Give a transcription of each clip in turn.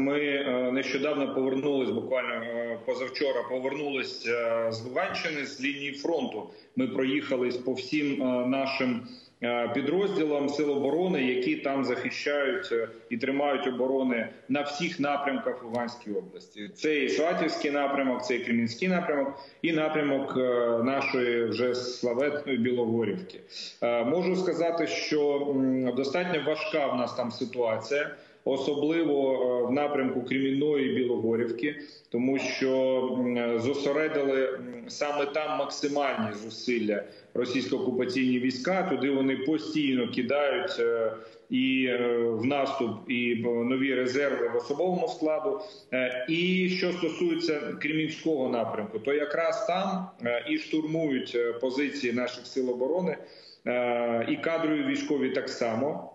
Ми е, нещодавно повернулись, буквально е, позавчора повернулись е, з Луганщини з лінії фронту. Ми проїхались по всім нашим підрозділам сил оборони, які там захищають і тримають оборони на всіх напрямках Луганської області. Це і Сватівський напрямок, це і Кремінський напрямок, і напрямок нашої вже славетної Білогорівки. Можу сказати, що достатньо важка в нас там ситуація особливо е, в напрямку Кремінної Білогорівки, тому що зосередили саме там максимальні зусилля російсько-окупаційні війська. Туди вони постійно кидають е, і е, в наступ, і е, нові резерви в особовому складу. Е, І що стосується Кремінського напрямку, то якраз там е, і штурмують е, позиції наших сил оборони, е, і кадрові військові так само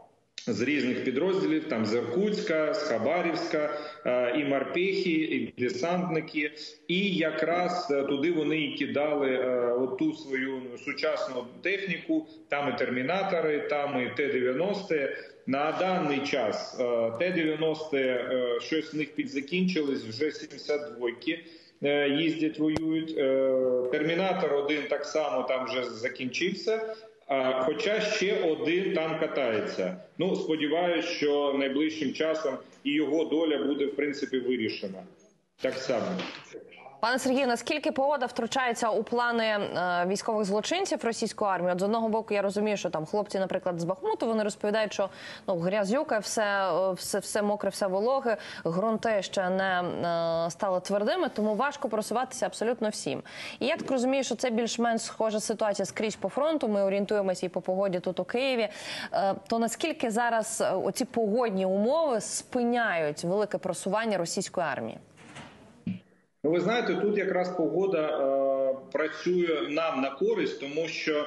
з різних підрозділів, там з Іркутська, з Хабарівська, е, і морпехи, і десантники. І якраз е, туди вони і кидали е, оту свою сучасну техніку. Там і термінатори, там і Т-90. На даний час е, Т-90 е, щось в них підзакінчились, вже 72-ки е, їздять, воюють. Термінатор один так само там вже закінчився. Хоча ще один там катається. Ну сподіваюся, що найближчим часом і його доля буде в принципі вирішена. Так само. Пане Сергію, наскільки погода втручається у плани е, військових злочинців російської армії? От з одного боку, я розумію, що там хлопці, наприклад, з Бахмуту, вони розповідають, що ну грязюка, все, е, все, все мокре, все вологе, ґрунти ще не е, стали твердими, тому важко просуватися абсолютно всім. І я так розумію, що це більш-менш схожа ситуація скрізь по фронту. Ми орієнтуємося і по погоді тут у Києві. То наскільки зараз оці погодні умови спиняють велике просування російської армії? Ви знаєте, тут якраз погода е, працює нам на користь, тому що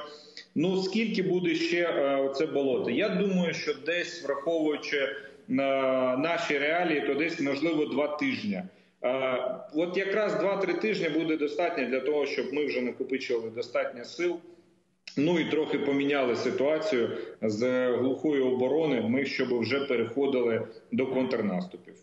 ну скільки буде ще е, це болото? Я думаю, що десь враховуючи е, наші реалії, то десь можливо два тижні. Е, от якраз 2-3 тижні буде достатньо для того, щоб ми вже накопичили достатньо сил. Ну і трохи поміняли ситуацію з глухої оборони. Ми щоб вже переходили до контрнаступів.